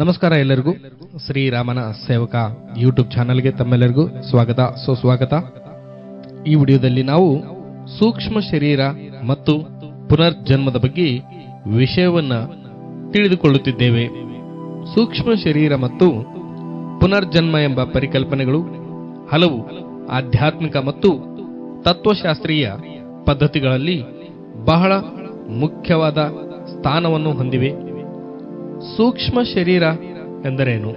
ನಮಸ್ಕಾರ ಎಲ್ಲರಿಗೂ. ಶ್ರೀರಾಮನ ಸೇವಕ ಯೂಟ್ಯೂಬ್ ಚಾನಲ್ಗೆ ತಮ್ಮೆಲ್ಲರಿಗೂ ಸ್ವಾಗತ. ಸುಸ್ವಾಗತ ಈ ವಿಡಿಯೋದಲ್ಲಿ ನಾವು ಸೂಕ್ಷ್ಮ ಶರೀರ ಮತ್ತು ಪುನರ್ಜನ್ಮದ ಬಗ್ಗೆ ವಿಷಯವನ್ನ ತಿಳಿದುಕೊಳ್ಳುತ್ತಿದ್ದೇವೆ. ಸೂಕ್ಷ್ಮ ಶರೀರ ಮತ್ತು ಪುನರ್ಜನ್ಮ ಎಂಬ ಪರಿಕಲ್ಪನೆಗಳು ಹಲವು ಆಧ್ಯಾತ್ಮಿಕ ಮತ್ತು ತತ್ವಶಾಸ್ತ್ರೀಯ ಪದ್ಧತಿಗಳಲ್ಲಿ ಬಹಳ ಮುಖ್ಯವಾದ ಸ್ಥಾನವನ್ನು ಹೊಂದಿವೆ. ಸೂಕ್ಷ್ಮ ಶರೀರ ಎಂದರೇನು?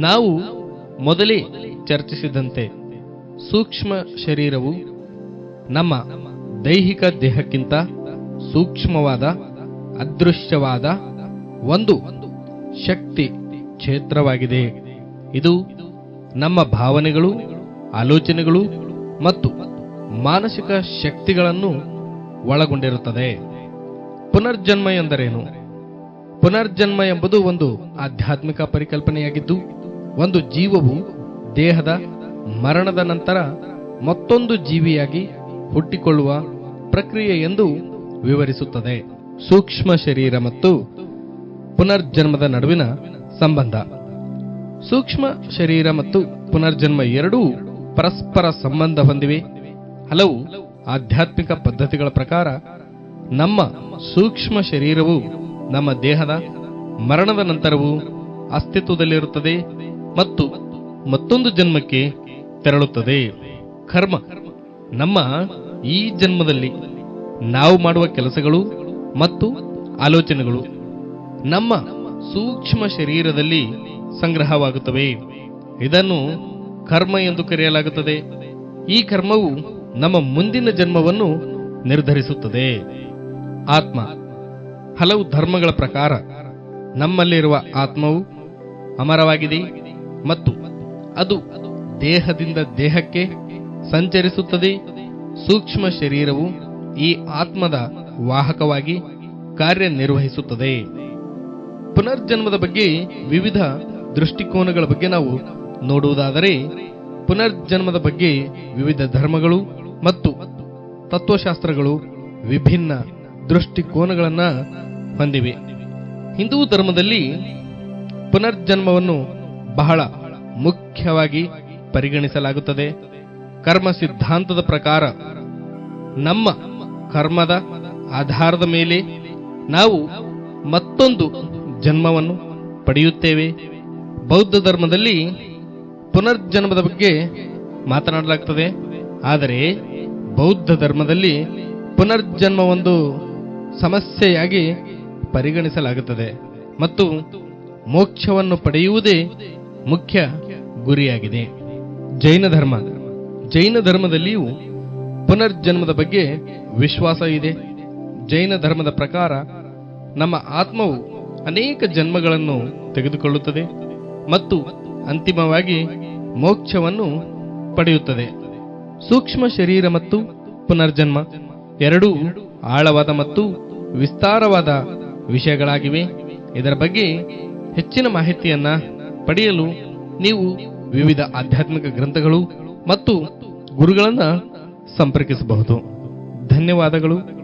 ನಾವು ಮೊದಲೇ ಚರ್ಚಿಸಿದಂತೆ ಸೂಕ್ಷ್ಮ ಶರೀರವು ನಮ್ಮ ದೈಹಿಕ ದೇಹಕ್ಕಿಂತ ಸೂಕ್ಷ್ಮವಾದ, ಅದೃಶ್ಯವಾದ ಒಂದು ಶಕ್ತಿ ಕ್ಷೇತ್ರವಾಗಿದೆ. ಇದು ನಮ್ಮ ಭಾವನೆಗಳು, ಆಲೋಚನೆಗಳು ಮತ್ತು ಮಾನಸಿಕ ಶಕ್ತಿಗಳನ್ನು ಒಳಗೊಂಡಿರುತ್ತದೆ. ಪುನರ್ಜನ್ಮ ಎಂದರೇನು? ಪುನರ್ಜನ್ಮ ಎಂಬುದು ಒಂದು ಆಧ್ಯಾತ್ಮಿಕ ಪರಿಕಲ್ಪನೆಯಾಗಿದ್ದು, ಒಂದು ಜೀವವು ದೇಹದ ಮರಣದ ನಂತರ ಮತ್ತೊಂದು ಜೀವಿಯಾಗಿ ಹುಟ್ಟಿಕೊಳ್ಳುವ ಪ್ರಕ್ರಿಯೆ ಎಂದು ವಿವರಿಸುತ್ತದೆ. ಸೂಕ್ಷ್ಮ ಶರೀರ ಮತ್ತು ಪುನರ್ಜನ್ಮದ ನಡುವಿನ ಸಂಬಂಧ. ಸೂಕ್ಷ್ಮ ಶರೀರ ಮತ್ತು ಪುನರ್ಜನ್ಮ ಎರಡೂ ಪರಸ್ಪರ ಸಂಬಂಧ ಹೊಂದಿವೆ. ಹಲವು ಆಧ್ಯಾತ್ಮಿಕ ಪದ್ಧತಿಗಳ ಪ್ರಕಾರ ನಮ್ಮ ಸೂಕ್ಷ್ಮ ಶರೀರವು ನಮ್ಮ ದೇಹದ ಮರಣದ ನಂತರವೂ ಅಸ್ತಿತ್ವದಲ್ಲಿರುತ್ತದೆ ಮತ್ತು ಮತ್ತೊಂದು ಜನ್ಮಕ್ಕೆ ತೆರಳುತ್ತದೆ. ಕರ್ಮ. ನಮ್ಮ ಈ ಜನ್ಮದಲ್ಲಿ ನಾವು ಮಾಡುವ ಕೆಲಸಗಳು ಮತ್ತು ಆಲೋಚನೆಗಳು ನಮ್ಮ ಸೂಕ್ಷ್ಮ ಶರೀರದಲ್ಲಿ ಸಂಗ್ರಹವಾಗುತ್ತವೆ. ಇದನ್ನು ಕರ್ಮ ಎಂದು ಕರೆಯಲಾಗುತ್ತದೆ. ಈ ಕರ್ಮವು ನಮ್ಮ ಮುಂದಿನ ಜನ್ಮವನ್ನು ನಿರ್ಧರಿಸುತ್ತದೆ. ಆತ್ಮ. ಹಲವು ಧರ್ಮಗಳ ಪ್ರಕಾರ ನಮ್ಮಲ್ಲಿರುವ ಆತ್ಮವು ಅಮರವಾಗಿದೆ ಮತ್ತು ಅದು ದೇಹದಿಂದ ದೇಹಕ್ಕೆ ಸಂಚರಿಸುತ್ತದೆ. ಸೂಕ್ಷ್ಮ ಶರೀರವು ಈ ಆತ್ಮದ ವಾಹಕವಾಗಿ ಕಾರ್ಯನಿರ್ವಹಿಸುತ್ತದೆ. ಪುನರ್ಜನ್ಮದ ಬಗ್ಗೆ ವಿವಿಧ ದೃಷ್ಟಿಕೋನಗಳ ಬಗ್ಗೆ ನಾವು ನೋಡುವುದಾದರೆ, ಪುನರ್ಜನ್ಮದ ಬಗ್ಗೆ ವಿವಿಧ ಧರ್ಮಗಳು ಮತ್ತು ತತ್ವಶಾಸ್ತ್ರಗಳು ವಿಭಿನ್ನ ದೃಷ್ಟಿಕೋನಗಳನ್ನ ಹೊಂದಿವೆ. ಹಿಂದೂ ಧರ್ಮದಲ್ಲಿ ಪುನರ್ಜನ್ಮವನ್ನು ಬಹಳ ಮುಖ್ಯವಾಗಿ ಪರಿಗಣಿಸಲಾಗುತ್ತದೆ. ಕರ್ಮ ಸಿದ್ಧಾಂತದ ಪ್ರಕಾರ ನಮ್ಮ ಕರ್ಮದ ಆಧಾರದ ಮೇಲೆ ನಾವು ಮತ್ತೊಂದು ಜನ್ಮವನ್ನು ಪಡೆಯುತ್ತೇವೆ. ಬೌದ್ಧ ಧರ್ಮದಲ್ಲಿ ಪುನರ್ಜನ್ಮದ ಬಗ್ಗೆ ಮಾತನಾಡಲಾಗ್ತದೆ. ಆದರೆ ಬೌದ್ಧ ಧರ್ಮದಲ್ಲಿ ಪುನರ್ಜನ್ಮ ಒಂದು ಸಮಸ್ಯೆಯಾಗಿ ಪರಿಗಣಿಸಲಾಗುತ್ತದೆ. ಮತ್ತು ಮೋಕ್ಷವನ್ನು ಪಡೆಯುವುದೇ ಮುಖ್ಯ ಗುರಿಯಾಗಿದೆ. ಜೈನ ಧರ್ಮ. ಜೈನ ಧರ್ಮದಲ್ಲಿಯೂ ಪುನರ್ಜನ್ಮದ ಬಗ್ಗೆ ವಿಶ್ವಾಸ ಇದೆ. ಜೈನ ಧರ್ಮದ ಪ್ರಕಾರ ನಮ್ಮ ಆತ್ಮವು ಅನೇಕ ಜನ್ಮಗಳನ್ನು ತೆಗೆದುಕೊಳ್ಳುತ್ತದೆ ಮತ್ತು ಅಂತಿಮವಾಗಿ ಮೋಕ್ಷವನ್ನು ಪಡೆಯುತ್ತದೆ. ಸೂಕ್ಷ್ಮ ಶರೀರ ಮತ್ತು ಪುನರ್ಜನ್ಮ ಎರಡೂ ಆಳವಾದ ಮತ್ತು ವಿಸ್ತಾರವಾದ ವಿಷಯಗಳಾಗಿವೆ. ಇದರ ಬಗ್ಗೆ ಹೆಚ್ಚಿನ ಮಾಹಿತಿಯನ್ನ ಪಡೆಯಲು ನೀವು ವಿವಿಧ ಆಧ್ಯಾತ್ಮಿಕ ಗ್ರಂಥಗಳು ಮತ್ತು ಗುರುಗಳನ್ನ ಸಂಪರ್ಕಿಸಬಹುದು. ಧನ್ಯವಾದಗಳು.